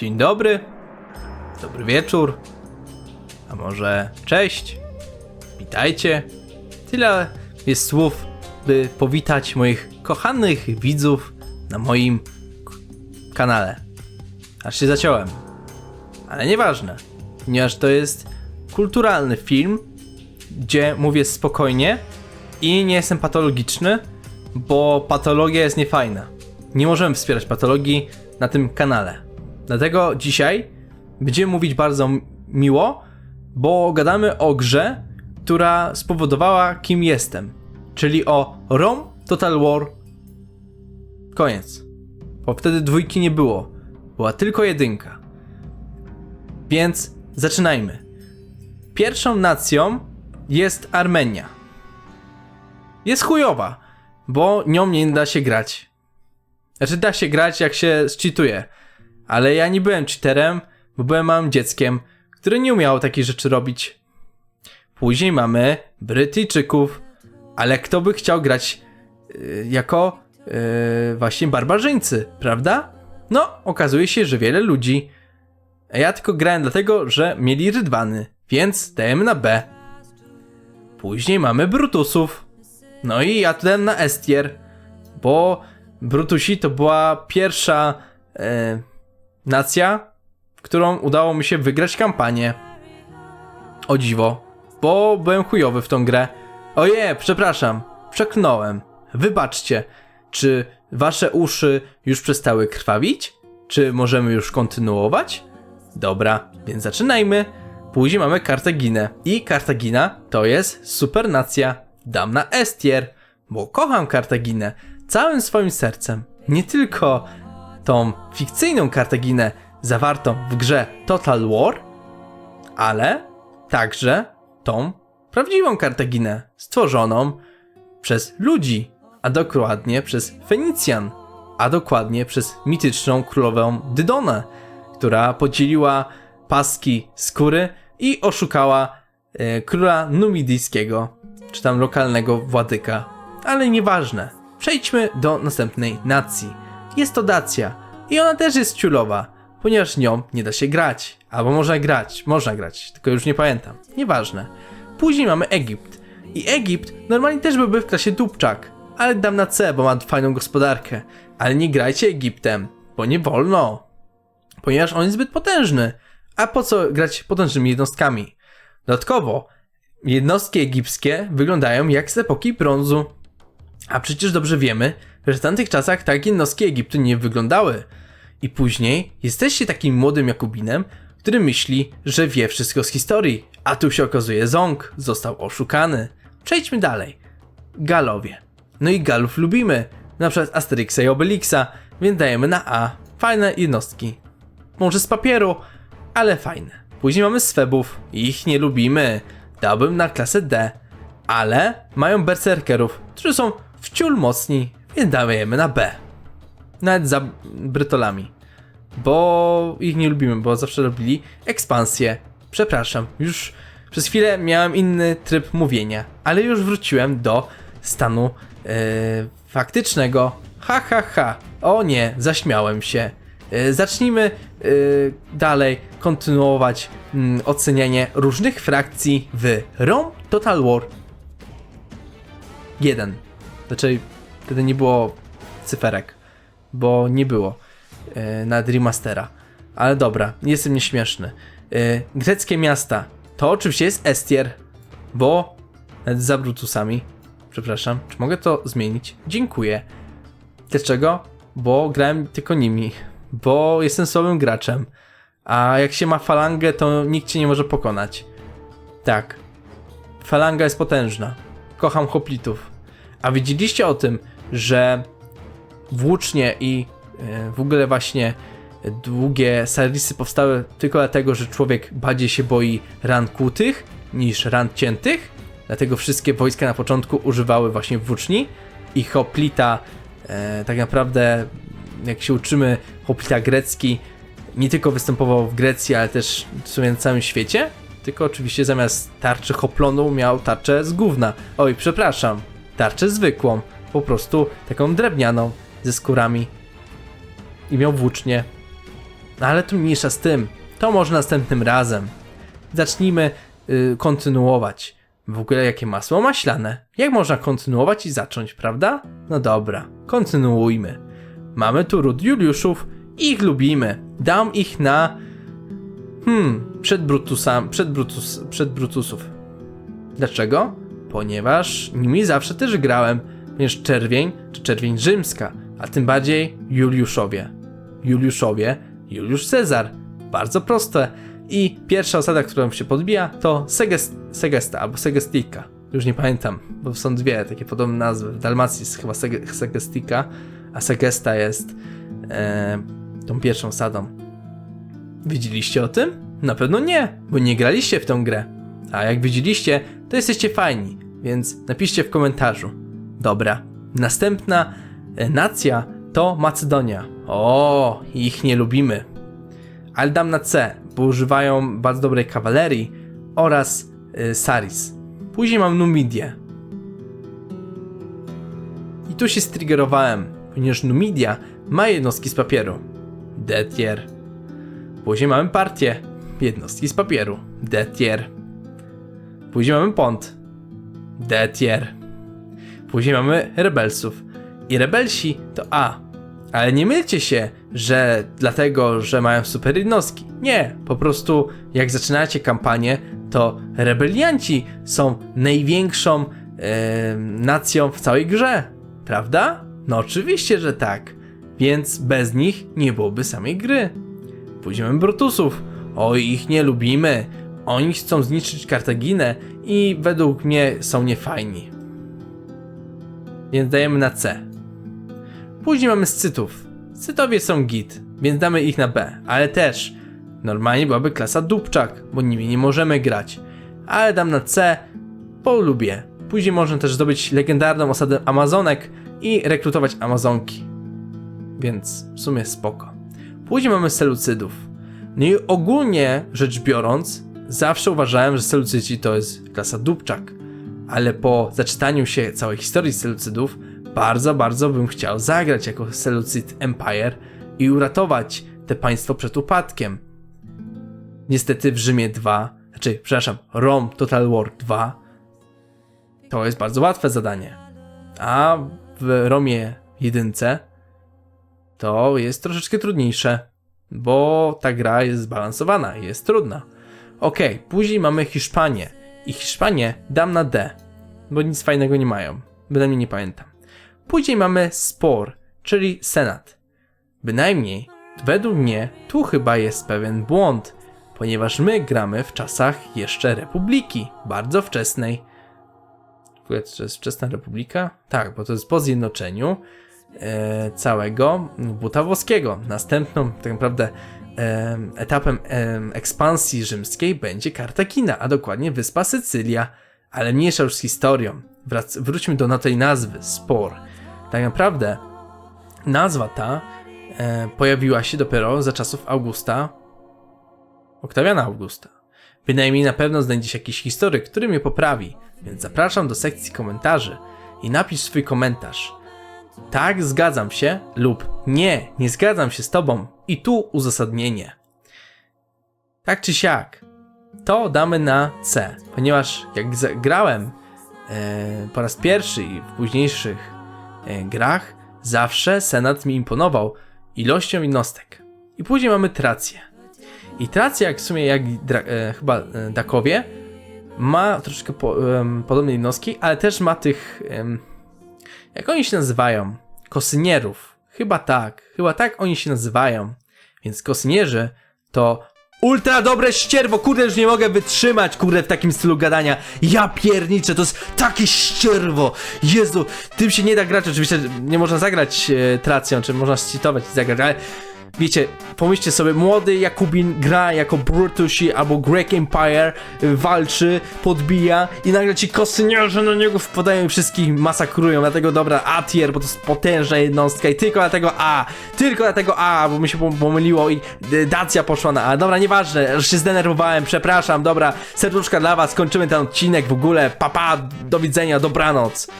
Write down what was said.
dzień dobry, dobry wieczór, a może cześć, witajcie. Tyle jest słów, by powitać moich kochanych widzów na moim kanale. Aż się zaciąłem. Ale nieważne, ponieważ to jest kulturalny film, gdzie mówię spokojnie i nie jestem patologiczny, bo patologia jest niefajna. Nie możemy wspierać patologii na tym kanale. Dlatego dzisiaj będziemy mówić bardzo miło, bo gadamy o grze, która spowodowała kim jestem. Czyli o ROM Total War. Koniec. Bo wtedy dwójki nie było. Była tylko jedynka. Więc zaczynajmy. Pierwszą nacją jest Armenia. Jest chujowa, bo nią nie da się grać. Znaczy da się grać jak się zcheatuje. Ale ja nie byłem cheaterem, bo byłem małym dzieckiem, które nie umiało takich rzeczy robić. Później mamy Brytyjczyków, ale kto by chciał grać yy, jako yy, właśnie barbarzyńcy, prawda? No, okazuje się, że wiele ludzi. A ja tylko grałem dlatego, że mieli rydwany, więc dajemy na B. Później mamy Brutusów. No i ja tu dałem na S tier, bo Brutusi to była pierwsza e, nacja, którą udało mi się wygrać kampanię. O dziwo, bo byłem chujowy w tą grę. Oje, przepraszam, przeklnąłem. Wybaczcie, czy wasze uszy już przestały krwawić? Czy możemy już kontynuować? Dobra, więc zaczynajmy. Później mamy Kartaginę. I Kartagina to jest super nacja. Dam na S tier, bo kocham Kartaginę całym swoim sercem. Nie tylko tą fikcyjną Kartaginę zawartą w grze Total War, ale także tą prawdziwą Kartaginę stworzoną przez ludzi, a dokładnie przez Fenicjan, a dokładnie przez mityczną królową Dydonę, która podzieliła paski skóry i oszukała e, króla numidyjskiego, czy tam lokalnego władyka. Ale nieważne. Przejdźmy do następnej nacji. Jest to Dacia i ona też jest ciulowa, ponieważ nią nie da się grać. Albo można grać, można grać, tylko już nie pamiętam. Nieważne. Później mamy Egipt. I Egipt normalnie też byłby w klasie Dubczak, ale dam na C, bo ma fajną gospodarkę. Ale nie grajcie Egiptem, bo nie wolno ponieważ on jest zbyt potężny. A po co grać potężnymi jednostkami? Dodatkowo, jednostki egipskie wyglądają jak z epoki brązu. A przecież dobrze wiemy, że w tamtych czasach tak jednostki Egiptu nie wyglądały. I później jesteście takim młodym Jakubinem, który myśli, że wie wszystko z historii, a tu się okazuje Ząg został oszukany. Przejdźmy dalej. Galowie. No i Galów lubimy, na przykład Asterixa i Obelixa, więc dajemy na A. Fajne jednostki. Może z papieru, ale fajne. Później mamy Swebów, ich nie lubimy. Dałbym na klasę D, ale mają berserkerów, którzy są wciul mocni, więc dajemy na B. Nawet za brytolami. Bo ich nie lubimy, bo zawsze robili ekspansję. Przepraszam, już przez chwilę miałem inny tryb mówienia, ale już wróciłem do stanu e, faktycznego. Ha, ha, ha. O nie, zaśmiałem się. E, zacznijmy e, dalej kontynuować mm, ocenianie różnych frakcji w ROM Total War 1. Znaczy, wtedy nie było cyferek, bo nie było e, na remastera. Ale dobra, jestem nieśmieszny. E, greckie miasta to oczywiście jest Estier, bo nawet za Brutusami. Przepraszam, czy mogę to zmienić? Dziękuję. Dlaczego? Bo grałem tylko nimi. Bo jestem słabym graczem. A jak się ma falangę, to nikt cię nie może pokonać. Tak. Falanga jest potężna. Kocham hoplitów. A widzieliście o tym, że włócznie i e, w ogóle właśnie długie sarisy powstały tylko dlatego, że człowiek bardziej się boi ran kłutych niż ran ciętych. Dlatego wszystkie wojska na początku używały właśnie włóczni i hoplita e, tak naprawdę jak się uczymy hoplita grecki nie tylko występował w Grecji, ale też w sumie na całym świecie. Tylko oczywiście zamiast tarczy hoplonu miał tarczę z gówna. Oj, przepraszam, tarczę zwykłą, po prostu taką drewnianą ze skórami. I miał włócznie. No ale tu mniejsza z tym. To może następnym razem. Zacznijmy y, kontynuować. W ogóle jakie masło maślane. Jak można kontynuować i zacząć, prawda? No dobra, kontynuujmy. Mamy tu ród Juliuszów ich lubimy. Dam ich na... Hmm, przed Brutusam, przed Brutus, przed Brutusów. Dlaczego? Ponieważ nimi zawsze też grałem. Ponieważ czerwień to czerwień rzymska, a tym bardziej Juliuszowie. Juliuszowie, Juliusz Cezar. Bardzo proste. I pierwsza osada, którą się podbija, to Segest, Segesta albo Segestika. Już nie pamiętam, bo są dwie takie podobne nazwy. W Dalmacji jest chyba Sege, Segestika, a Segesta jest e, tą pierwszą osadą. Widzieliście o tym? Na pewno nie, bo nie graliście w tą grę. A jak widzieliście, to jesteście fajni, więc napiszcie w komentarzu. Dobra, następna e, nacja to Macedonia. O, ich nie lubimy. Ale dam na C, bo używają bardzo dobrej kawalerii oraz y, Saris. Później mam Numidię. I tu się striggerowałem, ponieważ Numidia ma jednostki z papieru. D tier. Później mamy partię. Jednostki z papieru. D tier. Później mamy Pont. D tier. Później mamy Rebelsów. I Rebelsi to A. Ale nie mylcie się, że dlatego, że mają super jednostki. Nie, po prostu jak zaczynacie kampanię, to rebelianci są największą nacją w całej grze. Prawda? No oczywiście, że tak. Więc bez nich nie byłoby samej gry. Później mamy Brutusów. Oj, ich nie lubimy. Oni chcą zniszczyć Kartaginę i według mnie są niefajni. Więc dajemy na C. Później mamy Scytów. Scytowie są git, więc damy ich na B, ale też normalnie byłaby klasa Dubczak, bo nimi nie możemy grać. Ale dam na C, bo lubię. Później można też zdobyć legendarną osadę Amazonek i rekrutować Amazonki. Więc w sumie spoko. Później mamy Selucydów. No i ogólnie rzecz biorąc, zawsze uważałem, że Selucydzi to jest klasa Dubczak. Ale po zaczytaniu się całej historii Selucydów, bardzo, bardzo bym chciał zagrać jako Seleucid Empire i uratować te państwo przed upadkiem. Niestety w Rzymie 2, znaczy, przepraszam, Rome Total War 2 to jest bardzo łatwe zadanie. A w Romie 1 to jest troszeczkę trudniejsze, bo ta gra jest zbalansowana, jest trudna. Ok, później mamy Hiszpanię i Hiszpanię dam na D, bo nic fajnego nie mają, bynajmniej nie pamiętam. Później mamy spor, czyli senat. Bynajmniej, według mnie, tu chyba jest pewien błąd, ponieważ my gramy w czasach jeszcze republiki, bardzo wczesnej. W ogóle to jest wczesna republika? Tak, bo to jest po zjednoczeniu e, całego buta włoskiego. Następną, tak naprawdę, etapem ekspansji rzymskiej będzie Kartagina, a dokładnie wyspa Sycylia. Ale mniejsza już z historią. Wrac wróćmy do na tej nazwy, spor. Tak naprawdę nazwa ta e, pojawiła się dopiero za czasów Augusta, Oktawiana Augusta. Bynajmniej na pewno znajdzie się jakiś historyk, który mnie poprawi, więc zapraszam do sekcji komentarzy i napisz swój komentarz. Tak, zgadzam się, lub nie, nie zgadzam się z tobą i tu uzasadnienie. Tak czy siak, to damy na C, ponieważ jak grałem e, po raz pierwszy i w późniejszych e, grach zawsze Senat mi imponował ilością jednostek. I później mamy Trację. I Tracja, jak w sumie jak e, chyba e, Dakowie, ma troszeczkę po, em, podobne jednostki, ale też ma tych. em, jak oni się nazywają? Kosynierów. Chyba tak. Chyba tak oni się nazywają. Więc kosynierzy to ultra dobre ścierwo. Kurde, już nie mogę wytrzymać, kurde, w takim stylu gadania. Ja pierniczę, to jest takie ścierwo. Jezu, tym się nie da grać. Oczywiście nie można zagrać e, tracją, czy można cheatować i zagrać, ale wiecie, pomyślcie sobie, młody Jakubin gra jako Brutusi albo Greek Empire, y, walczy, podbija i nagle ci kosynierze na niego wpadają i wszystkich masakrują, dlatego dobra, A tier, bo to jest potężna jednostka i tylko dlatego A, tylko dlatego A, bo mi się pom- pomyliło i y, Dacia poszła na A, dobra, nieważne, już się zdenerwowałem, przepraszam, dobra, serduszka dla was, kończymy ten odcinek w ogóle, papa, do widzenia, dobranoc.